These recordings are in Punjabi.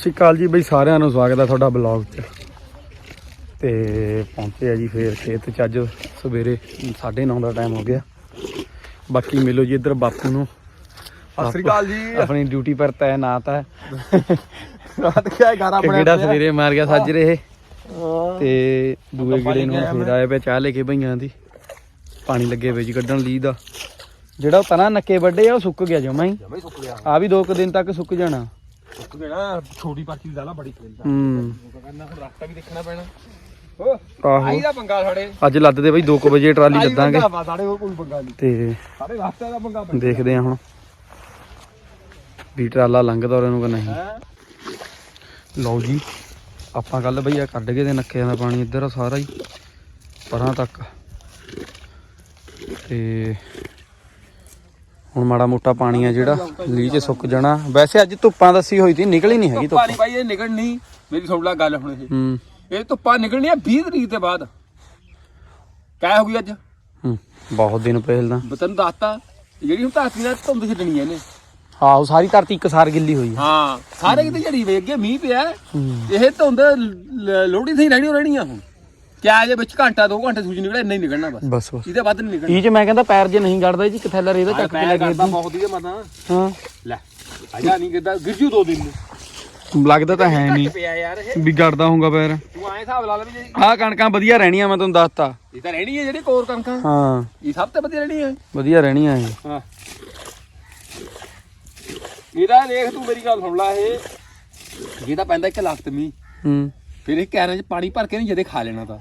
ਸਤਿ ਸ਼੍ਰੀ ਅਕਾਲ ਜੀ ਬਈ ਸਾਰਿਆਂ ਨੂੰ ਸਵਾਗਤ ਹੈ ਤੁਹਾਡਾ ਬਲੌਗ 'ਚ ਤੇ ਪਹੁੰਚੇ ਆ ਜੀ ਫੇਰ ਖੇਤ 'ਚ ਅੱਜ ਸਵੇਰੇ 9:30 ਦਾ ਟਾਈਮ ਹੋ ਗਿਆ। ਬਾਕੀ ਮਿਲੋ ਜੀ ਇੱਧਰ ਬਾਪੂ ਨੂੰ। ਸਤਿ ਸ੍ਰੀ ਅਕਾਲ ਜੀ। ਆਪਣੀ ਡਿਊਟੀ ਪਰ ਤੈਨਾਤ ਹੈ। ਰਾਤ ਕਿਆ ਘਰ ਆਪਣੇ ਕਿਹੜਾ ਸਵੇਰੇ ਮਾਰ ਗਿਆ ਸੱਜ ਰਹੇ। ਤੇ ਦੂਏ ਗੇੜੇ ਨੂੰ ਫੇਰ। ਆਏ ਪਿਆ ਚਾਹ ਲੈ ਕੇ ਭਈਆਂ ਦੀ। ਪਾਣੀ ਲੱਗੇ ਵੇ ਜੀ ਕੱਢਣ ਲਈ ਦਾ। ਜਿਹੜਾ ਤਨਾ ਨੱਕੇ ਵੱਡੇ ਆ ਉਹ ਸੁੱਕ ਗਿਆ ਜਮਾ ਹੀ। ਆ ਵੀ ਦੋ ਕੁ ਦਿਨ ਤੱਕ ਸੁੱਕ ਜਾਣਾ। ਸੁੱਕ ਗਿਆ ਨਾ ਛੋਟੀ ਪਾਰਟੀ ਦੀ ਦਾਲਾ ਬੜੀ ਖੇਲਦਾ। ਹੂੰ। ਕਰਨਾ ਹੁਣ ਰਸਤਾ ਵੀ ਦੇਖਣਾ ਪੈਣਾ। ਓ ਆਹੋ। ਆਈ ਦਾ ਪੰਗਾ ਸਾਡੇ। ਅੱਜ ਲੱਦਦੇ ਬਈ 2 ਵਜੇ ਟਰਾਲੀ ਲੱਦਾਂਗੇ। ਸਾਡੇ ਕੋਲ ਕੋਈ ਪੰਗਾ ਨਹੀਂ। ਤੇ ਸਾਡੇ ਰਸਤੇ ਦਾ ਪੰਗਾ ਪੈਣਾ ਦੇਖਦੇ ਆ ਹੁਣ ਵੀ ਟਰਾਲਾ ਲੰਘਦਾ ਔਰ ਇਹਨੂੰ ਕਿ ਨਹੀਂ। ਹੈ? ਲਓ ਜੀ ਆਪਾਂ ਕੱਲ ਬਈ ਆ ਕੱਢ ਕੇ ਤੇ ਨੱਕਿਆਂ ਦਾ ਪਾਣੀ ਇੱਧਰ ਆ ਸਾਰਾ ਹੀ ਪਰਾਂ ਤੱਕ। ਤੇ ਹੁਣ ਮਾੜਾ ਮੋਟਾ ਪਾਣੀ ਆ ਜਿਹੜਾ ਲੀਹ 'ਚ ਸੁੱਕ ਜਾਣਾ। ਵੈਸੇ ਅੱਜ ਧੁੱਪਾਂ ਦੱਸੀ ਹੋਈ ਸੀ ਨਿਕਲੀ ਨਹੀਂ ਹੈਗੀ ਧੁੱਪਾ ਨਹੀਂ ਬਾਈ ਇਹ ਨਿਕਲਣੀ। ਮੇਰੀ ਲੈ ਗੱਲ ਹੁਣ ਇਹ। ਹੂੰ। ਇਹ ਧੁੱਪਾ ਨਿਕਲਣੀ ਆ 20 ਤਰੀਕ ਦੇ ਬਾਅਦ। ਕਿਆ ਹੋ ਗਈ ਅੱਜ। ਹੂੰ ਬਹੁਤ ਦਿਨ ਪਹਿਲਾਂ ਬਤਨ ਦੱਸਤਾ ਜਿਹੜੀ ਹੁਣ ਧਰਤੀ ਨਾਲ ਧੁੰਦ ਛੱਡਣੀ ਹੈ ਇਹਨੇ। ਆਹੋ ਸਾਰੀ ਧਰਤੀ ਇੱਕ ਸਾਰ ਗਿੱਲੀ ਹੋਈ ਆ। ਹਾਂ ਸਾਰੇ ਕਿਤੇ ਝੜੀ ਵੇ ਅੱਗੇ ਮੀਂਹ ਪਿਆ। ਹੂੰ। ਇਹ ਧੁੰਦ ਲ- ਲੋਹੜੀ ਸਹੀ ਰਹਿਣੀ ਰਹਿਣੀ ਆ ਹੁਣ। ਕਿਆ ਜੇ ਵਿੱਚ ਘੰਟਾ 2 ਘੰਟੇ ਸੂਰਜ ਨਿਕਲਿਆ ਇੰਨਾ ਹੀ ਨਿਕਲਣਾ ਬਸ। ਬਸ ਬਸ। ਇਹਦੇ ਵੱਧ ਨਹੀਂ ਨਿਕਲਣਾ। ਇਹ ਚ ਮੈਂ ਕਹਿੰਦਾ ਪੈਰ ਜੇ ਨਹੀਂ ਗੜਦਾ ਜੀ ਕਿੱਥੇ ਲੈ ਇਹਦਾ ਚੱਕ ਕੇ ਲੈ ਕੇ ਕਰਦਾ ਬਹੁਤ ਹੀ ਮਤਾਂ ਹਾਂ। ਲੈ ਆਜਾ ਨਹੀਂ ਕਿਦਾਂ ਗਿਰਜੂ ਦੋ ਦਿਨ। ਨੂੰ ਲੱਗਦਾ ਤਾਂ ਹੈ ਨਹੀਂ ਪਿਆ ਯਾਰ ਇਹ। ਵੀ ਗੜਦਾ ਹੋਊਗਾ ਪੈਰ। ਤੂੰ ਐਂ ਹਿਸਾਬ ਲਾ ਲੈ ਵੀ ਜੇ ਆਹ ਕਣਕਾਂ ਵਧੀਆ ਰਹਿਣੀਆਂ ਮੈਂ ਤੁਹਾਨੂੰ ਦੱਸਤਾ। ਇਹ ਤਾਂ ਰਹਿਣੀ ਹੈ ਜਿਹੜੀ ਕੋਰ ਕਣਕਾਂ। ਹਾਂ। ਇਹ ਸਭ ਤੋਂ ਵਧੀਆ ਰਹਿਣੀ ਹੈ ਵਧੀਆ ਰਹਿਣੀਆਂ ਇਹ। ਹਾਂ। ਇਹਦਾ ਦੇਖ ਤੂੰ ਮੇਰੀ ਗੱਲ ਸੁਣ ਲੈ ਇਹ। ਇਹ ਤਾਂ ਪੈਂਦਾ ਇੱਕ ਲੱਖ ਮੀਂਹ ਹੂੰ। ਫਿਰ ਇਹ ਕੈਰਾਂ 'ਚ ਪਾਣੀ ਭਰ ਕੇ ਨਹੀਂ ਜਦੇ ਖਾ ਲੈਣਾ ਤਾਂ।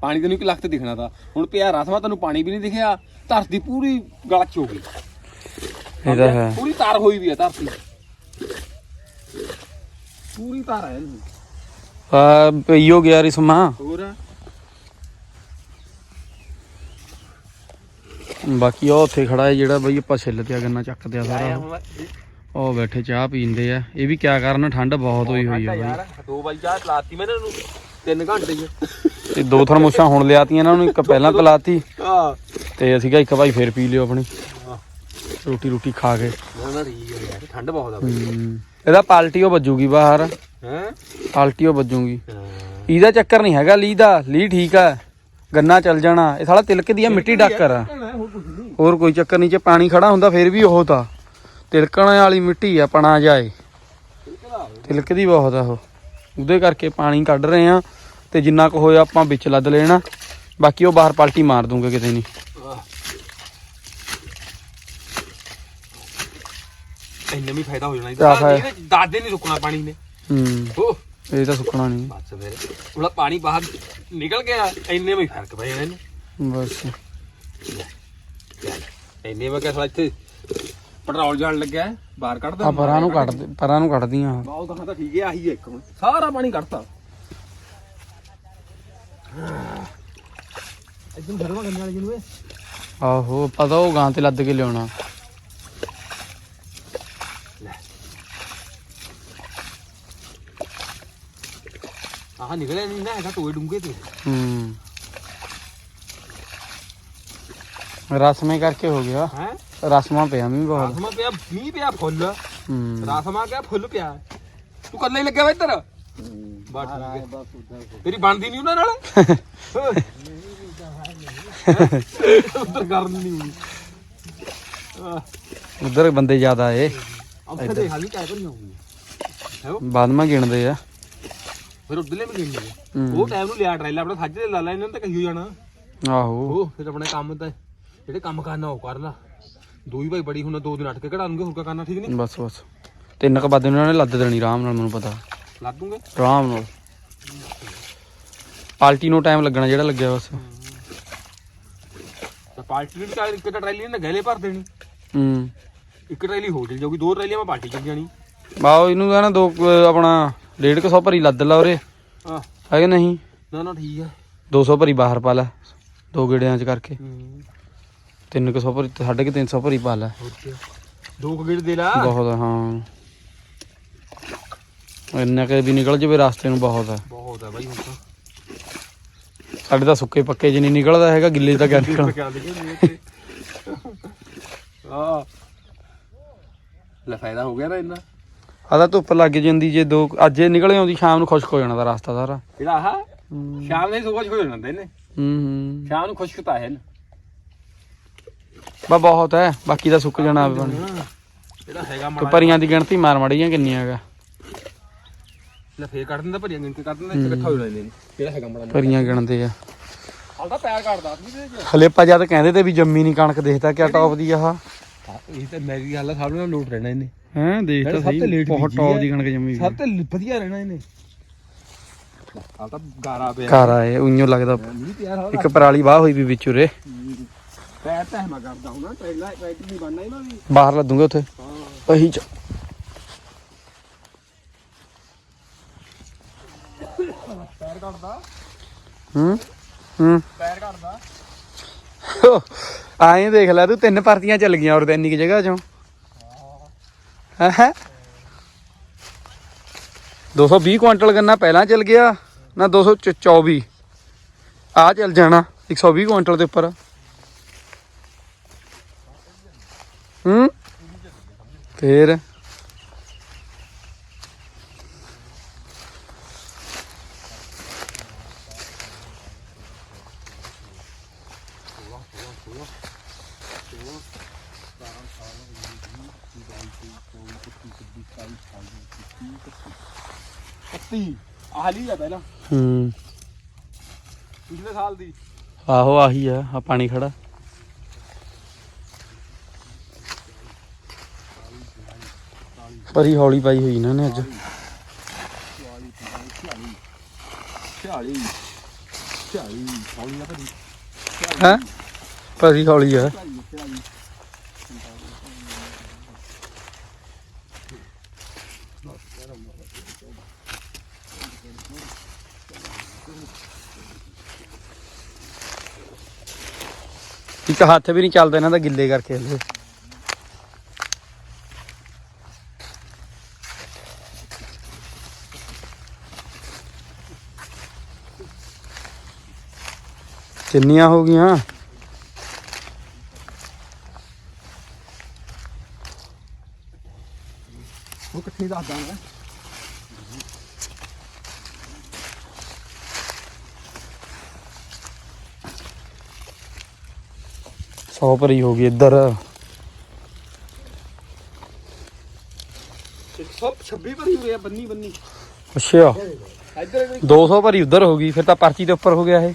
ਪਾਣੀ ਤੈਨੂੰ ਇੱਕ ਲੱਖ ਤੇ ਦਿਖਣਾ ਤਾਂ। ਹੁਣ ਪਿਆ ਰਸਮਾ ਤੈਨੂੰ ਪਾਣੀ ਵੀ ਨਹੀਂ ਦਿਖਿਆ। ਧਰਤੀ ਪੂਰੀ ਗਲਚ ਹੋ ਗਈ। ਇਹ ਤਾਂ ਹੈ। ਪੂਰੀ ਤਾਰ ਹੋਈ ਵੀ ਹੈ ਧਰਤੀ। ਪੂਰੀ ਤਾਰ ਹੈ ਇਹਨੂੰ ਆ ਪਈਓ ਗਿਆ ਰਿਸਮਾ। ਹੋਰ? ਬਾਕੀ ਉਹ ਉੱਥੇ ਖੜਾ ਹੈ ਜਿਹੜਾ ਬਈ ਆਪਾਂ ਛਿੱਲ ਤੇ ਆ ਗੰਨਾ ਚੱਕਦੇ ਆ ਸਾਰਾ। ਉਹ ਬੈਠੇ ਚਾਹ ਪੀਂਦੇ ਆ। ਇਹ ਵੀ ਕਿਆ ਕਰਨ ਠੰਡ ਬਹੁਤ ਹੋਈ ਹੋਈ ਆ ਬਈ। ਯਾਰ। ਦੋ ਵਾਰੀ ਚਾਹ ਲਾਤੀ ਮੈਂ ਇਹਨਾਂ। ਨੂੰ 3 ਘੰਟੇ ਚ। ਤੇ ਦੋ ਥਰਮੋਸ਼ਾਂ ਹੁਣ ਲਿਆਤੀਆਂ ਇਹਨਾਂ ਨੂੰ ਇੱਕ ਪਹਿਲਾਂ ਪਿਲਾਤੀ ਹਾਂ। ਤੇ ਅਸੀਂ ਕਿਹਾ ਇੱਕ ਭਾਈ ਫੇਰ ਪੀ ਲਿਓ ਆਪਣੀ। ਰੋਟੀ ਰੋਟੀ ਖਾ ਕੇ। ਨਾ ਨਾ ਠੀਕ ਹੈ ਯਾਰ। ਠੰਡ ਬਹੁਤ ਆ ਹੂੰ। ਇਹਦਾ ਪਾਲਟੀ ਉਹ ਵੱਜੂਗੀ ਬਾਹਰ। ਹੈ? ਪਾਲਟੀ ਉਹ ਵੱਜੂਗੀ। ਇਹਦਾ ਚੱਕਰ ਨਹੀਂ ਹੈਗਾ ਲੀ ਦਾ। ਲੀ ਠੀਕ ਆ। ਗੰਨਾ ਚੱਲ ਜਾਣਾ। ਇਹ ਸਾਲਾ ਤਿਲਕ ਦੀ ਆ ਮਿੱਟੀ ਡਾਕਰ ਆ। ਹੋਰ ਕੋਈ ਚੱਕਰ ਨਹੀਂ ਜੇ ਪਾਣੀ ਖੜਾ ਹੁੰਦਾ ਫਿਰ ਵੀ ਉਹ ਤਾਂ। ਤਿਲਕਣ ਵਾਲੀ ਮਿੱਟੀ ਆ ਪਣਾ ਜਾਏ। ਤਿਲਕਦੀ ਬਹੁਤ ਆ ਉਹ। ਉਹਦੇ ਕਰਕੇ ਪਾਣੀ ਕੱਢ ਰਹੇ ਆ ਤੇ ਜਿੰਨਾ ਕੁ ਹੋਇਆ ਆਪਾਂ ਵਿੱਚ ਲੱਦ ਲੈਣਾ। ਬਾਕੀ ਉਹ ਬਾਹਰ ਪਲਟੀ ਮਾਰ ਦੂੰਗੇ ਕਿਤੇ ਨਹੀਂ। ਇੰਨਾ ਵੀ ਫਾਇਦਾ ਹੋ ਜਾਣਾ ਕਿਆ ਫਾਇਦਾ? ਇਹਦਾ ਦਸ ਦਿਨ ਨਹੀਂ ਸੁੱਕਣਾ ਪਾਣੀ ਨੇ। ਹੂੰ। ਹੋ ਇਹ ਤਾਂ ਸੁੱਕਣਾ ਨਹੀਂ। ਬਸ ਫਿਰ। ਉਹਦਾ ਪਾਣੀ ਬਾਹਰ ਨਿਕਲ ਗਿਆ ਇੰਨੇ ਵਿੱਚ ਫ਼ਰਕ ਪੈ ਜਾਣਾ ਇਹਨੂੰ ਬਸ। ਇੰਨੇ ਵਿੱਚ ਅਸਲ ਇੱਥੇ ਪੈਟਰੋਲ ਜਾਣ ਲੱਗਿਆ ਬਾਹਰ ਕੱਢਦਾ ਆ ਪਰਾਂ ਨੂੰ ਕੱਢ ਦੇ- ਪਰਾਂ ਨੂੰ ਕੱਢਦੀਆਂ ਬਹੁਤ ਕਹਾਂ ਤਾਂ ਠੀਕ ਹੈ ਆਹੀ ਹੈ ਇੱਕ ਹੁਣ। ਸਾਰਾ ਪਾਣੀ ਕੱਢਤਾ। ਇਦੋਂ ਘਰਵਾ ਗੰਨੇ ਵਾਲੇ ਜਿਹਨੂੰ ਆਹੋ ਪਤਾ ਉਹ ਗਾਂ ਤੇ ਲੱਦ ਕੇ ਲਿਆਉਣਾ। ਆਹ ਨਿਕਲਿਆ ਨਹੀਂ ਨਾ ਹੈਗਾ ਟੋਏ ਡੂੰਗੇ ਤੇ। ਹੂੰ। ਰਸਮੇ ਕਰਕੇ ਹੋ ਗਿਆ। ਹੈ? ਰਸਮਾਂ ਪਿਆ ਮੀਂਹ ਬਹੁਤ। ਰਾਸਮਾ ਪਿਆ ਮੀਂਹ ਪਿਆ ਫੁੱਲ। ਹੂੰ। ਰਾਸਮਾ ਕਿਆ ਫੁੱਲ ਪਿਆ। ਤੂੰ ਕੱਲਾ ਹੀ ਲੱਗਿਆ ਵਾ ਇੱਧਰ? ਬਸ ਠੀਕ ਹੈ। ਤੇਰੀ ਬਣਦੀ ਨਹੀਂ ਉਹਨਾਂ ਨਾਲ? ਉੱਧਰ ਕਰਨ ਨਹੀਂ ਉਧਰ ਬੰਦੇ ਜ਼ਿਆਦਾ ਏ। ਉੱਥੇ ਦੇਖ ਹਾਲੀ ਕਾਇ ਭਰੀ ਹੋਊਗੀ ਹੈ ਉਹ? ਬਾਅਦ ਮੈਂ ਗਿਣਦੇ ਆ। ਫਿਰ ਉਧਰਲੇ ਵੀ ਹੂੰ। ਉਹ ਟਾਈਮ ਨੂੰ ਲਿਆ ਟਰੈਲਾ ਆਪਣਾ ਸੱਜ ਦੇ ਲਾ ਲੈ ਇਹਨਾਂ ਨੇ ਤਾਂ ਕਹੀ ਹੋ ਜਾਣਾ। ਆਹੋ। ਉਹ ਫਿਰ ਆਪਣੇ ਕੰਮ ਤਾਂ ਜਿਹੜੇ ਕੰਮ ਕਰਨਾ ਉਹ ਕਰ ਲਾ। ਦੋ ਹੀ ਭਾਈ ਬੜੀ ਹੁਣ ਦੋ ਦਿਨ ਅਟਕ ਕੇ ਕਢਾ ਲੂੰਗੇ ਹੋਰ ਕਿਆ ਕਰਨਾ ਠੀਕ ਨਹੀਂ? ਬਸ ਬਸ। ਤਿੰਨ ਕ ਬਾਦ ਉਹਨਾਂ ਨੇ ਲੱਦ ਦੇਣੀ ਆਰਾਮ ਨਾਲ ਮੈਨੂੰ ਪਤਾ। ਲਾ ਦੂੰਗੇ? ਆਰਾਮ ਨਾਲ। ਪਾਲਟੀ ਨੂੰ ਟਾਈਮ ਲੱਗਣਾ ਜਿਹੜਾ ਲੱਗਿਆ ਬਸ। ਤਾਂ ਪਾਰਟੀ ਨੂੰ ਚਾਹ ਇੱਕ ਟਰੈਲੀ ਨੇ ਗਹਿਲੇ ਭਰ ਦੇਣੀ। ਹੂੰ। ਇੱਕ ਟਰੈਲੀ ਹੋ ਜਾਊਗੀ ਦੋ ਟਰੈਲੀਆਂ ਮੈਂ ਪਾਰਟੀ ਚੱਲ ਜਾਣੀ ਬਾਓ ਇਹਨੂੰ ਕਹਿੰਦਾ ਦੋ ਕੁ ਆਪਣਾ 150 ਭਰੀ ਲੱਦ ਲਾ ਉਰੇ। ਆ ਹੈ ਕਿ ਨਹੀਂ? ਨਾ ਨਾ ਠੀਕ ਆ। 200 ਭਰੀ ਬਾਹਰ ਪਾ ਲੈ ਦੋ ਗੇੜਿਆਂ ਚ ਕਰਕੇ। ਹੂੰ। 300 ਭਰੀ 350 ਭਰੀ ਪਾ ਲੈ। ਹੋਰ ਕੀ ਦੋ ਕੁ ਗੇੜ ਦੇ ਲਾ। ਬਹੁਤ ਆ, ਹਾਂ। ਇੰਨਾ ਕਿ ਵੀ ਨਿਕਲ ਜਵੇ ਰਸਤੇ ਨੂੰ ਬਹੁਤ ਹੈ ਬਹੁਤ ਆ ਬਾਈ ਹੁਣ ਤਾਂ। ਸਾਡੇ ਤਾਂ ਸੁੱਕੇ ਪੱਕੇ ਨਹੀਂ ਨਿਕਲਦਾ ਹੈਗਾ ਗਿੱਲੇ ਤਾਂ ਕਿਆ ਉੱਤੇ ਆ ਲੈ ਫਾਇਦਾ ਹੋ ਗਿਆ ਨਾ ਇੰਨਾ। ਆ ਤਾਂ ਧੁੱਪ ਲੱਗ ਜਾਂਦੀ ਜੇ ਦੋ ਅੱਜ ਇਹ ਨਿਕਲੇ ਆਉਂਦੀ ਸ਼ਾਮ ਨੂੰ ਖੁਸ਼ਕ ਹੋ ਜਾਣਾ ਦਾ ਰਸਤਾ ਸਾਰਾ। ਜਿਹੜਾ ਆਹ। ਹੂੰ। ਸ਼ਾਮ ਦੇ ਸੁਬਹ ਹੋ ਜਾਂਦਾ ਇਹਨੇ ਹੂੰ। ਸ਼ਾਮ ਨੂੰ ਖੁਸ਼ਕ ਤਾਂ ਹੈ ਨਾ। ਬਾ ਬਹੁਤ ਹੈ ਬਾਕੀ ਤਾਂ ਸੁੱਕ ਜਾਣਾ ਆਪੇ ਪਾਣੀ ਜਿਹੜਾ ਹੈਗਾ ਕੋਈ ਭਰੀਆਂ ਦੀ ਗਿਣਤੀ ਮਾਰ ਮੜੀਆਂ ਕਿੰਨੀਆਂ ਹੈਗਾ? ਲੈ ਫੇਰ ਕੱਢ ਦਿੰਦਾ ਭਰੀਆਂ ਗਿਣਤੀ ਕੱਢ ਦਿੰਦਾ ਇੱਥੇ ਇਕੱਠਾ ਹੋ ਜਾਂਦੇ ਜਿਹੜਾ ਹੈਗਾ ਮੜਾ ਭਰੀਆਂ ਗਿਣਦੇ ਆ। ਹਾਲ ਤਾਂ ਪੈਰ ਕੱਢਦਾ ਦੇ ਹਲੇ ਆਪਾਂ ਜਦ ਕਹਿੰਦੇ ਤੇ ਵੀ ਜੰਮੀ ਨਹੀਂ ਕਣਕ ਦੇਖਦਾ ਕਿਆ ਟੌਪ ਦੀ ਆਹ। ਇਹ ਤਾਂ ਮੇਰੀ ਗੱਲ ਆ ਸਭ ਨੂੰ ਲੋਟ ਰਹਿਣਾ ਇਹਨੇ। ਹੈ ਦੇਖ ਤਾਂ ਨਾਲੇ ਸਹੀ ਤੋਂ ਬਹੁਤ ਟੌਪ। ਦੀ ਕਣਕ ਜੰਮੀ ਸਭ ਤੋਂ ਵਧੀਆ ਰਹਿਣਾ ਇਹਨੇ। ਹਾਲ ਤਾਂ ਗਾਰਾ ਪਿਆ। ਘਰ ਆਏ ਉਈਓ ਲੱਗਦਾ। ਨਹੀਂ ਪਿਆ ਹਾਲ ਇੱਕ ਪਰਾਲੀ ਬਾਹ ਹੋਈ ਵੀ ਵਿੱਚ ਉਰੇ। ਪੈਰ ਤਾਂ ਹੈ ਮੈਂ ਕਰਦਾ ਹੁਣਾ ਟ੍ਰੇਲਾ ਟਰੈਕਟਰ ਨਹੀਂ ਬਣਨਾ ਇਹਨਾਂ ਵੀ। ਬਾਹਰ ਲੱਦੂਗੇ ਉੱਥੇ। ਹਾਂ। ਅਹੀ ਚ। ਪੈਰ ਕੱਢਦਾ ਹੂੰ? ਹੂੰ। ਪੈਰ ਕੱਢਦਾ ਆਏ ਦੇਖ ਲੈ ਤੂੰ ਤਿੰਨ ਭਰਤੀਆਂ ਚੱਲ ਗਈਆਂ ਔਰ ਤੇ ਇੰਨੀ ਕਿ ਜਗ੍ਹਾ ਚੋਂ। ਹੈ? 220 ਕੁਇੰਟਲ ਗੰਨਾ ਪਹਿਲਾਂ ਚੱਲ ਗਿਆ ਨਾ 224 ਆ ਚੱਲ ਜਾਣਾ 120 ਕੁਇੰਟਲ ਦੇ ਉੱਪਰ। ਹੂੰ? ਫੇਰ? ਪੱਤੀ ਆਹਲੀ ਆ ਪਹਿਲਾਂ। ਹੂੰ। ਪਿਛਲੇ ਸਾਲ ਦੀ। ਆਹੋ ਆਹੀ ਆ ਆ ਪਾਣੀ ਖੜਾ। ਭਰੀ ਹੌਲੀ ਪਾਈ ਹੋਈ ਇਹਨਾਂ ਨੇ ਅੱਜ। 40 40 ਹੌਲੀ ਨਾ ਭਰੀ ਹੈ? ਪਰੀ ਹੌਲੀ ਆ। ਇੱਕ ਹੱਥ ਵੀ ਨਹੀਂ ਚੱਲਦਾ ਇਹਨਾਂ ਦਾ ਗਿੱਲੇ ਕਰਕੇ ਹਲੇ। ਕਿੰਨੀਆਂ ਹੋ ਗਈਆਂ ਉਹ ਇਕੱਠੇ ਦੱਸਦਾ ਮੈਂ ਸੌ ਭਰੀ ਹੋ ਗਈ ਇੱਧਰ 126 ਭਰੀ ਹੋਈ ਆ ਬੰਨੀ ਬੰਨੀ ਅੱਛਾ ਇੱਧਰ ਇਹਦੇ 200 ਭਰੀ ਉੱਧਰ ਹੋ ਗਈ ਫਿਰ ਤਾਂ ਪਰਚੀ ਦੇ ਉੱਪਰ ਹੋ ਗਿਆ ਇਹ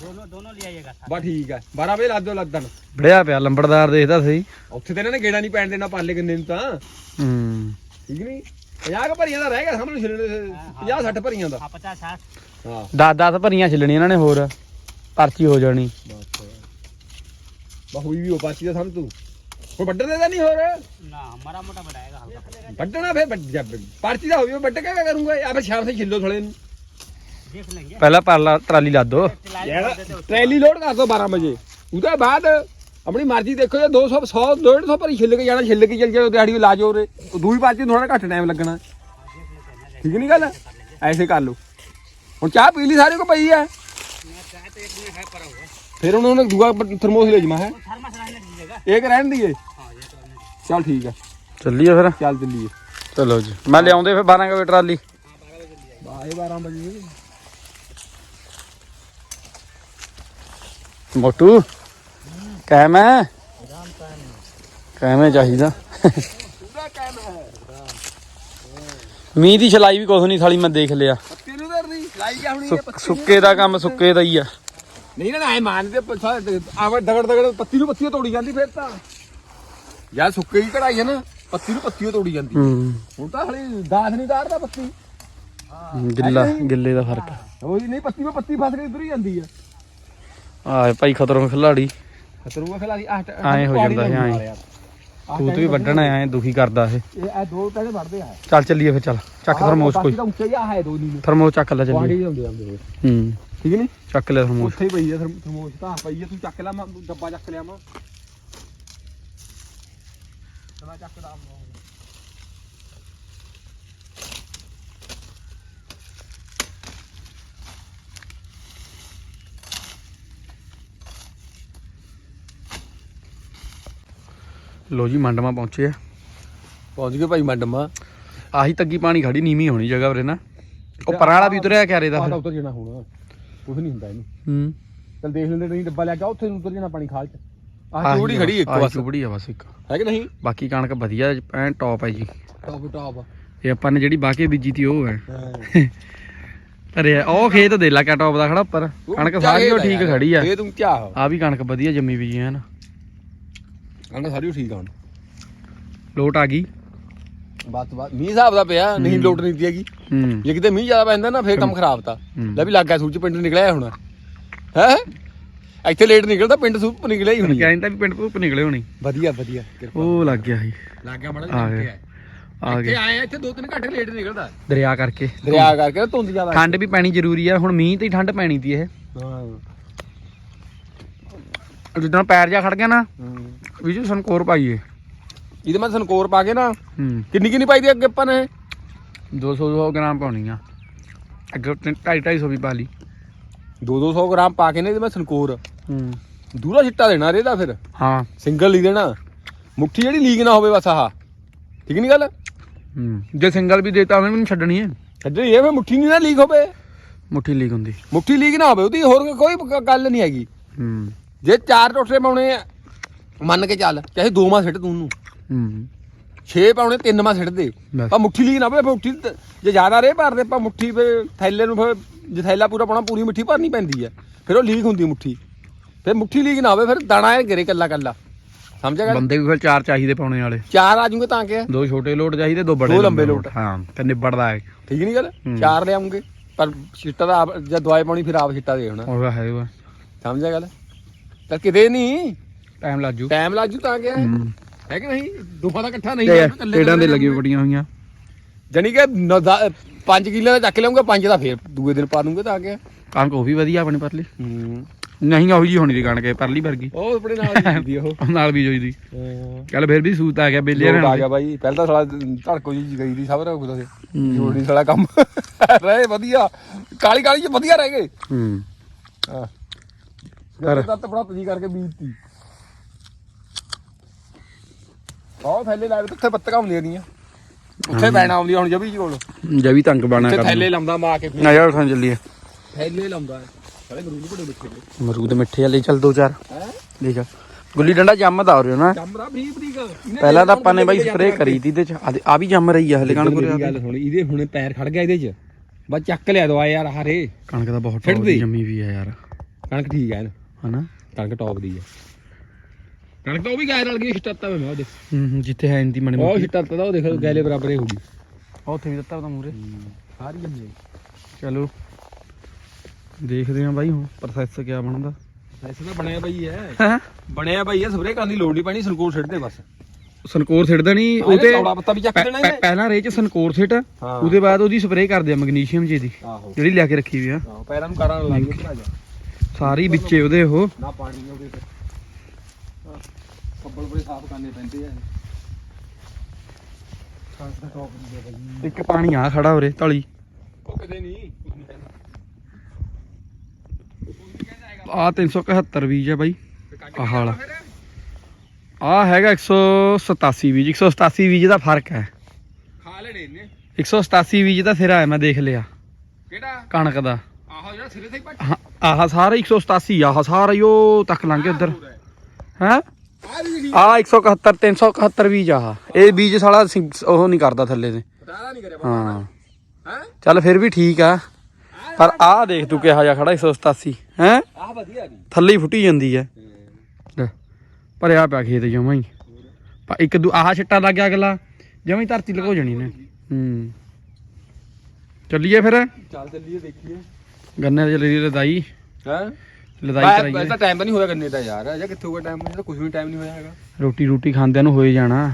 ਦੋਨੋਂ ਦੋਨੋਂ ਲੈ ਆਈਏਗਾ ਬਾ ਠੀਕ ਹੈ 12 ਵਜੇ ਲਾ ਦਿਓ ਲੱਦਣ। ਬੜਿਆ ਪਿਆ ਲੰਬੜਦਾਰ ਦੇਖਦਾ ਸਹੀ। ਉੱਥੇ ਤੇ ਇਹਨਾਂ ਨੇ ਗੇੜਾ ਨਹੀਂ ਪੈਣ ਦੇਣਾ ਪਾਲੇ ਕਿੰਨੇ ਨੂੰ ਤਾਂ। ਹੂੰ। ਠੀਕ ਨਹੀਂ 50 ਭਰੀਆਂ ਦਾ ਰਹਿ ਗਿਆ ਸਾਹਮਣੇ ਛਿਲਣੇ 50 60 ਭਰੀਆਂ ਦਾ। ਹਾਂ 50 60 ਹਾਂ। 10 10 ਭਰੀਆਂ ਛਿਲਣੀਆਂ ਇਹਨਾਂ ਨੇ ਹੋਰ ਪਰਚੀ ਹੋ ਜਾਣੀ। ਬਸ ਬਾ ਹੋਈ ਵੀ ਉਹ ਪਰਚੀ ਦਾ ਸਮਝ ਤੂੰ। ਕੋਈ ਵੱਡਣ ਦੇਦਾ ਨਹੀਂ ਹੋਰ? ਨਾ ਮਰਾ ਮੋਟਾ ਬੜਾਏਗਾ ਹਲਕਾ। ਵੱਡਣਾ ਫੇ ਪਰਚੀ ਦਾ ਹੋਵੇ ਵੱਡ ਕੇ ਕਰੂੰਗਾ? ਆ ਫੇ ਸ਼ਾਮ ਸੇ ਛਿੱਲੋ ਥੋੜੇ ਨੂੰ। देख लेंगे ਪਹਿਲਾਂ ਪਰਲਾ ਟਰਾਲੀ ਲਾ ਦੋ टिलाई ਯਾਰ कर देते उसको। ਟਰੈਲੀ ਲੋਡ ਕਰ ਦੋ 12 ਵਜੇ ਉਹਦੇ ਬਾਅਦ ਆਪਣੀ ਮਰਜ਼ੀ ਦੇਖੋ ਜੇ 200 100 150 ਭਰੀ ਛਿੱਲ ਕੇ ਜਾਣਾ ਛਿੱਲ ਕੇ ਚੱਲ ਜਾਓ ਦਿਹਾੜੀ ਲਾ ਜਾਓ ਉਰੇ ਉਹ ਦੂਈ ਪਾਰਟੀ ਨੂੰ ਥੋੜਾ ਘੱਟ ਟਾਈਮ ਲੱਗਣਾ ਠੀਕ ਨਹੀਂ ਗੱਲ ਐਸੇ ਕਰ ਲਓ ਹੁਣ ਚਾਹ ਪੀ ਲਈ ਸਾਰੇ ਕੋ ਪਈ ਹੈ मैं चाहे तो एक दिन है पड़ा हुआ ਫਿਰ ਹੁਣ ਉਹਨੇ ਦੂਆ ਥਰਮੋਸ ਲੈ ਜਮਾ ਹੈ वो थर्मस रहने दीजिएगा ਇੱਕ ਰਹਿਣ ਦੀਏ हाँ ये तो रहने ਚੱਲ ਠੀਕ ਹੈ ਚੱਲੀਏ ਫਿਰ ਚੱਲ ਚੱਲੀਏ ਚਲੋ ਜੀ ਮੈਂ ਲਿਆਉਂਦੇ ਫਿਰ 12 ਵਜੇ ਟਰਾਲੀ ਬਾਏ 12 ਵਜੇ ਮੋਟੂ। ਕਹਿ ਮੈਂ ਕਹਿ ਮੈਂ ਚਾਹੀਦਾ। ਪੂਰਾ ਕਾਇਮ ਹੈ ਮੀਂਹ ਦੀ ਛਲਾਈ ਵੀ ਕੁਛ ਨਹੀਂ ਸਾਲੀ ਮੈਂ ਦੇਖ ਲਿਆ। ਹੁਣੀ ਸੁੱਕ- ਸੁੱਕੇ ਦਾ ਕੰਮ ਸੁੱਕੇ ਦਾ ਹੀ ਆ। ਨਹੀਂ ਨਾ ਐ ਮੰਨਦੇ ਆਵੇ ਦਗੜ ਦਗੜ ਪੱਤੀ ਨੂੰ ਪੱਤੀ ਤੋੜੀ ਜਾਂਦੀ ਫਿਰ ਤਾਂ। ਯਾਰ ਸੁੱਕੇ ਹੀ ਕਢਾਈ ਹੈ ਨਾ ਪੱਤੀ ਨੂੰ ਪੱਤੀ ਤੋੜੀ ਜਾਂਦੀ। ਹੂੰ। ਹੁਣ ਤਾਂ ਹਲੇ ਦਾਸ ਨਹੀਂ ਦਾੜਦਾ ਪੱਤੀ। ਗਿੱਲਾ ਗਿੱਲੇ ਦਾ ਫ਼ਰਕ। ਉਹ ਨਹੀਂ ਪੱਤੀ ਵਿੱਚ ਪੱਤੀ ਫਸ ਕੇ ਉਧਰ ਹੀ ਜਾਂਦੀ ਆ। ਆਏ ਭਾਈ ਖਤਰੋਂ ਖਿਲਾੜੀ। ਖਤਰੂਆ ਖਿਲਾੜੀ ਆਹ ਐਂ ਹੋ ਜਾਂਦਾ ਹੈ, ਐਂ। ਤੂਤ ਵੀ ਵੱਢਣ ਆਇਆ ਐ ਦੁਖੀ ਕਰਦਾ ਇਹ। ਇਹ ਇਹ ਦੋ ਪਹਿਲੇ ਵੜਦੇ ਆ। ਚੱਲ ਚੱਲੀਏ ਫਿਰ ਚੱਲ। ਚੱਕ ਥਰਮੋਸ ਕੋਈ। ਤਾਂ ਉੱਚਾ ਜਿਹਾ ਹੈ ਦੋ ਨੀਲੇ ਥਰਮੋਸ ਚੱਕ ਲੈ ਚੱਲੀਏ। ਕੁਆੜੀ ਹੁੰਦੇ ਜਾਂਦੇ ਹੂੰ। ਠੀਕ ਨਹੀਂ? ਚੱਕ ਲੈ ਥਰਮੋਸ ਉੱਥੇ ਹੀ ਪਈ ਆ ਥਰਮ- ਥਰਮੋਸ ਤਾਂ ਪਈ ਆ ਤੂੰ ਚੱਕ ਲੈ ਮੈਂ ਡੱਬਾ ਚੱਕ ਲਿਆ ਮੈਂ। ਮੈਂ ਚੱਕਦਾ ਆਵਾਂ। ਲੋ ਜੀ ਮੰਡਮਾ ਪਹੁੰਚੇ ਆ। ਪਹੁੰਚ ਗਏ ਭਾਈ ਮੰਡਮਾ। ਆਹੀ ਤੱਗੀ ਪਾਣੀ ਖੜੀ ਨੀਵੀਂ ਹੋਣੀ ਜਗ੍ਹਾ ਉਰੇ ਨਾ। ਉਹ ਪਰਾਂ ਵਾਲਾ ਵੀ ਉਤਰਿਆ ਕਿਆਰੇ ਦਾ ਫਿਰ? ਉੱਤਰ ਜਾਣਾ ਹੁਣ। ਕੁਝ ਨਹੀਂ ਹੁੰਦਾ ਇਹਨੂੰ। ਹੂੰ। ਚੱਲ ਦੇਖ ਲੈਂਦੇ ਨਹੀਂ ਡੱਬਾ ਲੈ ਕੇ ਉੱਥੇ ਉਤਰ ਜਾਣਾ ਪਾਣੀ ਖਾਲ ਚ। ਆਹ ਚੂੜੀ ਖੜੀ ਇੱਕ ਬਸ। ਚੂੜੀ ਆ ਬਸ ਇੱਕ। ਹੈ ਕਿ ਨਹੀਂ? ਬਾਕੀ ਕਣਕ ਵਧੀਆ ਐਨ ਟੌਪ ਹੈ ਜੀ। ਟਾਪ ਟਾਪ ਇਹ ਆਪਾਂ ਨੇ ਜਿਹੜੀ ਬਾਕੀ ਬੀਜੀ ਤੀ ਉਹ ਹੈ। ਅਰੇ ਉਹ ਖੇਤ ਦੇ ਲਾ ਕਿਆ ਟੌਪ ਦਾ ਖੜਾ ਉੱਪਰ। ਕਣਕ ਸਾਰੀ ਉਹ ਠੀਕ ਖੜੀ ਆ। ਇਹ ਤੂੰ ਕਿਆ ਆ ਵੀ ਕਣਕ ਵਧੀਆ ਜੰਮੀ ਵੀ ਹੈ ਨਾ। ਕਣਕ ਸਾਰੀ ਠੀਕ ਆ ਹੁਣ। ਲੋਟ ਆ ਗਈ। ਬਸ ਬਸ ਮੀਂਹ ਹਿਸਾਬ ਦਾ ਪਿਆ ਨਹੀਂ ਲੋਟ ਨਹੀਂ ਹੈਗੀ। ਹੂੰ। ਜੇ ਕਿਤੇ ਮੀਂਹ ਜ਼ਿਆਦਾ ਪੈਂਦਾ ਨਾ ਫੇਰ ਕੰਮ ਖਰਾਬ ਤਾਂ। ਲੈ ਵੀ ਲੱਗਾ ਸੂਚ ਪਿੰਡ ਨਿਕਲਿਆ ਹੁਣ। ਹੈ? ਇੱਥੇ ਲੇਟ ਨਿਕਲਦਾ ਪਿੰਡ ਸੂਪ ਨਿਕਲਿਆ ਹੀ ਹੋਣੀ ਕਹਿੰਦਾ ਵੀ ਪਿੰਡ ਭੂਪ ਨਿਕਲੇ ਹੋਣੀ। ਵਧੀਆ ਵਧੀਆ ਕਿਰਪਾ। ਉਹ ਲੱਗ ਗਿਆ ਸੀ। ਲੱਗ ਗਿਆ ਆ ਗਿਆ। ਆ ਇੱਥੇ ਗਏ ਆਏ ਇੱਥੇ 2-3 ਘੰਟੇ ਲੇਟ ਨਿਕਲਦਾ। ਦਰਿਆ ਕਰਕੇ। ਦਰਿਆ ਕਰਕੇ ਧੁੰਦ ਜ਼ਿਆਦਾ ਠੰਡ ਵੀ ਪੈਣੀ ਜ਼ਰੂਰੀ ਆ ਹੁਣ ਮੀਂਹ ਤੇ ਹੀ ਠੰਡ ਪੈਣੀ ਤੀ ਇਹ। ਹਾਂ। ਜਿੱਦਾਂ ਪੈਰ ਜਾ ਖੜ ਗਿਆ ਨਾ ਹੂੰ। ਵੀ ਜੀ ਸੰਕੋਰ ਪਾਈਏ। ਇਹਦੇ ਮੈਂ ਸਨਕੋਰ ਪਾ ਕੇ ਨਾ ਹੂੰ। ਕਿੰਨੀ ਕਿੰਨੀ ਪਾਈ ਦੀ ਅੱਗੇ ਆਪਾਂ ਨੇ? 200 200 ਗ੍ਰਾਮ ਪਾਉਣੀ ਆ। ਅੱਗੇ 250 250 ਵੀ ਪਾ ਲਈ। 2-200 ਗ੍ਰਾਮ ਪਾ ਕੇ ਨੇ ਇਹਦੇ ਮੈਂ ਸਨਕੋਰ ਹੂੰ। ਦੂਰਾ ਛਿੱਟਾ ਦੇਣਾ ਰੇਦਾ ਫਿਰ। ਹਾਂ। ਸਿੰਗਲ ਨਹੀਂ ਦੇਣਾ। ਮੁੱਠੀ ਜਿਹੜੀ ਲੀਕ ਨਾ ਹੋਵੇ ਬਸ ਆਹ। ਠੀਕ ਨਹੀਂ ਗੱਲ? ਹੂੰ। ਜੇ ਸਿੰਗਲ ਵੀ ਦੇਤਾ ਉਹਨੇ ਮੈਨੂੰ ਛੱਡਣੀ ਹੈ। ਛੱਡਣੀ ਇਹ ਫੇ ਮੁੱਠੀ ਨਹੀਂ ਨਾ ਲੀਕ ਹੋਵੇ। ਮੁੱਠੀ ਲੀਕ ਹੁੰਦੀ। ਮੁੱਠੀ ਲੀਕ ਨਾ ਹੋਵੇ ਉਹਦੀ ਹੋਰ ਕੋਈ ਗੱਲ ਨਹੀਂ ਹੈਗੀ। ਹੂੰ। ਜੇ ਚਾਰ ਟੋਟਲੇ ਪਾਉਣੇ ਆ ਮੰਨ ਕੇ ਚੱਲ ਚਾਹੇ ਦੋ ਮਾਂ ਸਿੱਟ ਤੂੰ ਉਹਨੂੰ ਹੂੰ। 6 ਪਾਉਣੇ ਤਿੰਨ ਮਾਂ ਸਿੱਟ ਦੇ। ਬਸ। ਪਰ ਮੁੱਠੀ ਲੀਕ ਨਾ ਫਿਰ ਮੁੱਠੀ ਤੇ- ਜੇ ਜ਼ਿਆਦਾ ਰੇ ਭਰਦੇ ਆਪਾਂ ਮੁੱਠੀ ਫੇ ਥੈਲੇ ਨੂੰ ਫਿਰ ਜੇ ਥੈਲਾ ਪੂਰਾ ਪਾਉਣਾ ਪੂਰੀ ਮੁੱਠੀ ਭਰਨੀ ਪੈਂਦੀ ਹੈ ਫਿਰ ਉਹ ਲੀਕ ਹੁੰਦੀ ਮੁੱਠੀ। ਫਿਰ ਮੁੱਠੀ ਲੀਕ ਨਾ ਹੋਵੇ ਫਿਰ ਦਾਣਾ ਇਹ ਗਿਰੇ ਕੱਲਾ ਕੱਲਾ। ਸਮਝਿਆ ਗੱਲ ਬੰਦੇ ਵੀ ਫਿਰ ਚਾਰ ਚਾਹੀਦੇ ਪਾਉਣੇ ਵਾਲੇ। ਚਾਰ ਆ ਜੂਗੇ ਤਾਂ ਕਿ ਦੋ ਛੋਟੇ ਲੋਟ ਚਾਹੀਦੇ ਦੋ ਬੜੇ ਦੋ ਲੰਬੇ ਲੋਟ। ਹਾਂ ਤੇ ਨਿਬੜਦਾ ਹੈ ਠੀਕ ਨਹੀਂ ਗੱਲ? ਹੂੰ। ਚਾਰ ਲਿਆਉਂਗੇ ਪਰ ਛਿੱਟਾ ਦਾ ਆਪ ਜਦ ਦਵਾਈ ਪਾਉਣੀ ਫਿਰ ਆਪ ਛਿੱਟਾ ਦੇ ਹੋਣਾ। ਉਹ ਹੈ ਸਮਝਿਆ ਗੱਲ? ਤਾਂ ਕਿਤੇ ਨਹੀਂ। ਟਾਈਮ ਲੱਗ ਜੂ। ਟਾਈਮ ਲੱਜੂ ਤਾਂ ਕਿ ਹੂੰ। ਹੈ ਕਿ ਨਹੀਂ? ਦੁਫਾ ਦਾ ਇਕੱਠਾ ਨਹੀਂ ਤੇ ਹੋਣਾ, ਇਕੱਲੇ ਟੇਡਾਂ ਦੇ ਇਕੱਲੇ ਲੱਗੀ ਬੜੀਆਂ ਹੋਈਆਂ। ਜਾਣੀ ਕਿ 5 ਕਿੱਲੇ ਦਾ ਚੱਕ ਲਿਆਉਂਗਾ 5 ਦਾ ਫੇਰ ਦੂਏ ਦਿਨ ਪਾ ਦੂੰਗਾ ਤਾਂ ਕਿ ਕਣਕ ਉਹ ਵੀ ਵਧੀਆ ਆਪਣੀ ਪਰਲੀ। ਹੂੰ। ਨਹੀਂ ਉਹੀ ਜੀ ਹੋਣੀ ਦੀ ਕਣਕ ਇਹ ਪਰਲੀ ਵਰਗੀ ਉਹ ਆਪਣੇ ਨਾਲ ਹੀ ਹੁੰਦੀ ਆ ਉਹ। ਉਹ ਨਾਲ ਵੀ ਜੋਈ ਦੀ। ਹਾਂ। ਚੱਲ ਫਿਰ ਵੀ ਸੂਤ ਆ ਗਿਆ ਬੇਲੇ ਲੋਟ ਆ ਗਿਆ ਬਾਈ। ਪਹਿਲਾਂ ਤਾਂ ਸਾਲਾ ਧੜਕੋ ਜੀ ਗਈ ਦੀ ਸਭ ਰੋਕ ਦੋ ਹੂੰ। ਜੋੜੀ ਸਾਲਾ ਕੰਮ। ਰਹੇ ਵਧੀਆ। ਕਾਲੀ ਕਾਲੀ ਚ ਵਧੀਆ ਰਹਿ ਗਏ। ਹੂੰ। ਹਾਂ। ਕਰ। ਕਰ ਤਾਂ ਬੜਾ ਤੁਸੀਂ ਕਰਕੇ ਬੀਜਤੀ ਆਹ ਥੈਲੇ ਲਾਵੇ ਉੱਥੇ ਪੱਤਕਾਂ ਹੁੰਦੀਆਂ ਦੀਆਂ ਉੱਥੇ ਬੈਣਾ ਆਉਂਦੀ ਹੁਣ ਜਬੀ ਜੀ ਕੋਲ। ਜੇ ਵੀ ਤੰਗ ਬਾਣਾ ਉੱਥੇ ਕਰ ਥੈਲੇ ਲਾਉਂਦਾ ਮਾ ਕੇ ਨਾ ਯਾਰ ਉਠਾਂ ਚੱਲੀਏ। ਥੈਲੇ ਲਾਉਂਦਾ ਸਾਰੇ ਗਰੂ ਨੂੰ ਬੜੇ ਮਿੱਠੇ ਨੇ। ਮਰੂਦ ਮਿੱਠੇ ਵਾਲੇ ਚੱਲ ਦੋ ਚਾਰ। ਹੈ? ਲੈ ਜਾ ਗੁੱਲੀ ਡੰਡਾ ਜੰਮਦਾ ਹੋ ਰਿਹਾ ਨਾ। ਚਮੜਾ ਬਰੀਕ ਬਰੀਕ। ਇਹਨੇ ਪਹਿਲਾਂ ਤਾਂ ਆਪਾਂ ਨੇ ਬਾਈ ਜਾਂਦੇ ਸਪਰੇਅ ਕਰੀ ਤੀ ਤੇ ਆ ਵੀ ਜੰਮ ਰਹੀ ਆ ਹਲੇ ਕਣਕ ਮੇਰੀ ਉਰੇ ਗੱਲ ਸੁਣ ਇਹਦੇ ਹੁਣ ਪੈਰ ਖੜ ਗਿਆ ਇਹਦੇ 'ਚ। ਬਸ ਚੱਕ ਲਿਆ ਦਵਾ ਯਾਰ ਹਰੇ। ਕਣਕ ਦਾ ਬਹੁਤ। ਦੀ ਜੰਮੀ ਵੀ ਆ ਯਾਰ। ਕਣਕ ਠੀਕ ਹੈ ਨਾ ਹਨਾ? ਕਣਕ ਟੌਪ ਦੀ ਹੈ ਕਣਕ ਤਾਂ ਉਹ ਵੀ ਗਾਇ ਨਾਲ ਗਈ ਛਟਾਤਾ ਮੈਂ ਉਹਦੇ। ਹੂੰ ਹੂੰ, ਜਿੱਥੇ ਹੈ ਇੰਦੀ ਮਣੀ ਉਹ ਛਟਾਤਾ ਦਾ ਉਹ ਦੇਖ ਗੈਲੇ ਬਰਾਬਰ ਹੀ ਹੋਊਗੀ ਉੱਥੇ ਵੀ ਦਿੱਤਾ ਉਹਦਾ ਮੂਰੇ ਸਾਰੀ ਜੰਮੀ ਚਲੋ ਦੇਖਦੇ ਆਂ ਬਾਈ ਹੁਣ ਪ੍ਰੋਸੈਸ ਕਿਆ ਬਣਦਾ। ਐਸੇ ਤਾਂ ਬਣਿਆ ਪਈ ਹੈ। ਹੈ? ਬਣਿਆ ਪਈ ਹੈ ਸਪਰੇ ਕਰਨ ਦੀ ਲੋੜ ਨਹੀਂ ਪੈਣੀ ਸੰਕੋਚ ਛੱਡ ਦੇ ਬਸ। ਸਨਕੋਰ ਸਿੱਟਦਾ ਨਹੀਂ ਉਹਦੇ ਕੌੜਾ ਪੱਤਾ ਵੀ ਚੱਕ ਦੇਣਾ ਪਹਿਲਾਂ ਰੇ ਚ ਸਨਕੋਰ ਸਿੱਟ। ਉਹਦੇ ਬਾਅਦ ਉਹਦੀ ਸਪਰੇਅ ਕਰਦੇ ਆ ਮੈਗਨੀਸ਼ੀਅਮ ਜੀ ਦੀ ਜਿਹੜੀ ਲਿਆ ਕੇ ਰੱਖੀ ਵੀ ਆ। ਪੈਰਾਂ ਨੂੰ ਕਾਰਾਂ ਲਾ ਕੇ ਭਰਾ ਜਾ ਸਾਰੀ ਵਿੱਚੇ ਉਹਦੇ ਉਹ। ਨਾ ਪਾਣੀ ਉਹਦੇ ਤੇ। ਕੱਬਲ ਬੜੇ ਸਾਫ਼ ਕਰਨੇ ਪੈਂਦੇ ਆ। ਇੱਕ ਪਾਣੀ ਆ ਖੜਾ ਉਰੇ ਕਦੇ ਨਹੀਂ ਕਹਿੰਦਾ। ਆ 371 ਬੀਜ ਆ ਬਾਈ। ਆਹ ਵਾਲਾ। ਆ ਹੈਗਾ 187 ਬੀਜ। 187 ਬੀਜ ਦਾ ਫ਼ਰਕ ਹੈ। ਖਾ ਲੈਣੇ ਇਹਨੇ 187 ਬੀਜ ਦਾ ਸਿਰਾ ਹੈ ਮੈਂ ਦੇਖ ਲਿਆ। ਕਿਹੜਾ? ਕਣਕ ਦਾ। ਆਹੋ ਜਿਹੜਾ ਸਿਰੇ ਤੇ ਪੱਟ ਆਹ ਸਾਰਾ 187 ਆਹ ਸਾਰਾ ਹੀ ਉਹ ਤੱਕ ਲੰਘ ਗਿਆ ਉਧਰ ਹੈ? ਆ ਵੀ ਆ 171 371 ਬੀਜ ਆਹ ਇਹ ਬੀਜ ਸਾਲਾ ਉਹ ਨਹੀਂ ਕਰਦਾ ਥੱਲੇ ਤੇ। ਹਾਂ। ਚੱਲ ਫਿਰ ਵੀ ਠੀਕ ਆ। ਪਰ ਆਹ ਦੇਖ ਤੂੰ ਕਿਹਾ ਜਾ ਖੜਾ 187 ਹੈ? ਆਹ ਵਧੀਆ ਨਹੀਂ ਥੱਲੇ ਹੀ ਫੁੱਟੀ ਜਾਂਦੀ ਹੈ। ਭਰਿਆ ਪਿਆ ਖੇਤ ਜਮਾਂ ਹੀ। ਪਰ ਇੱਕ ਦੂ ਆਹ ਛਿੱਟਾ ਲੱਗ ਗਿਆ ਅਗਲਾ। ਜਮਾਂ ਹੀ ਧਰਤੀ ਲਗੋ ਜਣੀ ਨੇ ਹੂੰ। ਚੱਲੀਏ ਫਿਰ। ਚੱਲ ਚੱਲੀਏ ਦੇਖੀਏ। ਗੰਨੇ ਦੇ ਚੱਲੀ ਰਦਾਈ ਹੈ ਲਦਾਈ ਬਾਈ ਕਰਾਈਏ ਤਾਂ ਟਾਈਮ ਤਾਂ ਨਹੀਂ ਹੋਇਆ ਕਰਨੇ ਦਾ ਯਾਰ ਅਜਾ ਕਿੱਥੇ ਹੋਗਾ ਟਾਈਮ ਇਹਦਾ ਕੁਝ ਵੀ ਟਾਈਮ ਨਹੀਂ ਹੋਇਆ ਹੈਗਾ ਰੋਟੀ ਰੋਟੀ ਖਾਂਦਿਆਂ ਨੂੰ ਹੋਏ ਜਾਣਾ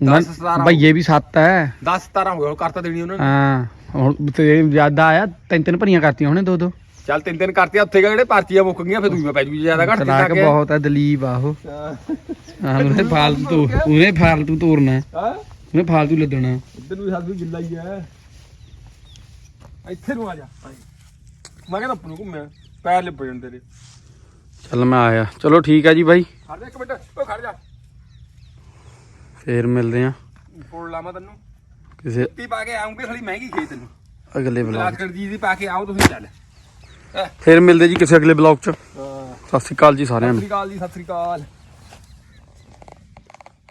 ਉਹਨਾਂ ਦਸ, ਸਤਾਰਾਂ। ਭਈਏ ਵੀ ਸੱਤ ਐ 10 17 ਹੋ ਗਿਆ ਕਰਤਾ ਦੇਣੀ ਉਹਨਾਂ ਨੇ ਹਾਂ ਹੁਣ ਤੇ ਜ਼ਿਆਦਾ ਆਇਆ ਤਿੰਨ ਤਿੰਨ ਭਰੀਆਂ ਕਰਤੀਆਂ ਉਹਨੇ ਦੋ ਦੋ ਚੱਲ ਤਿੰਨ ਦਿਨ ਕਰਤੀਆਂ ਉੱਥੇ ਗਏ ਜਿਹੜੇ ਪਾਰਟੀਆਂ ਮੁੱਕ ਗਈਆਂ ਫਿਰ ਦੂਜੀਆਂ ਪੈ ਜੂਗੀ ਜ਼ਿਆਦਾ ਘੱਟ ਤਲਾਕ ਬਹੁਤ ਹੈ ਦਲੀਪ ਆ ਉਹ ਹਾਂ ਉਹਨੇ ਫਾਲਤੂ ਉਹਨੇ ਫਾਲਤੂ ਤੋਰਨਾ ਹਾਂ ਉਹਨੇ ਫਾਲਤੂ ਲੱਦਣਾ ਇੱਧਰ ਨੂੰ ਸਾਡੀ ਗਿੱਲਾ ਹੀ ਹੈ ਇੱਥੇ ਨੂੰ ਆ ਜਾ ਮੈਂ ਕਹਿੰਦਾ ਨੂੰ ਘੁੰਮਿਆ ਪੈਰ ਲਿਪ ਜਾਂਦੇ ਤੇਰੇ ਚੱਲ ਮੈਂ ਆਇਆ। ਚਲੋ ਠੀਕ ਹੈ ਜੀ ਬਾਈ। ਖੜ ਜਾ ਇੱਕ ਮਿੰਟ ਓ ਖੜ ਜਾ। ਫੇਰ ਮਿਲਦੇ ਆ। ਫੋਨ ਲਾਵਾਂ ਤੈਨੂੰ। ਕਿਸੇ ਟੀ ਪਾ ਕੇ ਆਉਂਗੇ ਥੋੜੀ ਮਹਿੰਗੀ ਖੇਤ ਤੈਨੂੰ। ਅਗਲੇ ਬਲੌਗ ਬਲਾਸਕਟ ਜੀ ਦੀ ਪਾ ਕੇ ਆਓ ਤੁਸੀਂ ਚੱਲ। ਫੇਰ ਮਿਲਦੇ ਜੀ ਕਿਸੇ ਅਗਲੇ ਬਲੌਗ ਚ। ਸਤਿ ਸ਼੍ਰੀ ਅਕਾਲ ਜੀ ਸਾਰਿਆਂ ਨੂੰ। ਸਤਿ ਸ੍ਰੀ ਅਕਾਲ ਜੀ ਸਤਿ ਸ੍ਰੀ ਅਕਾਲ।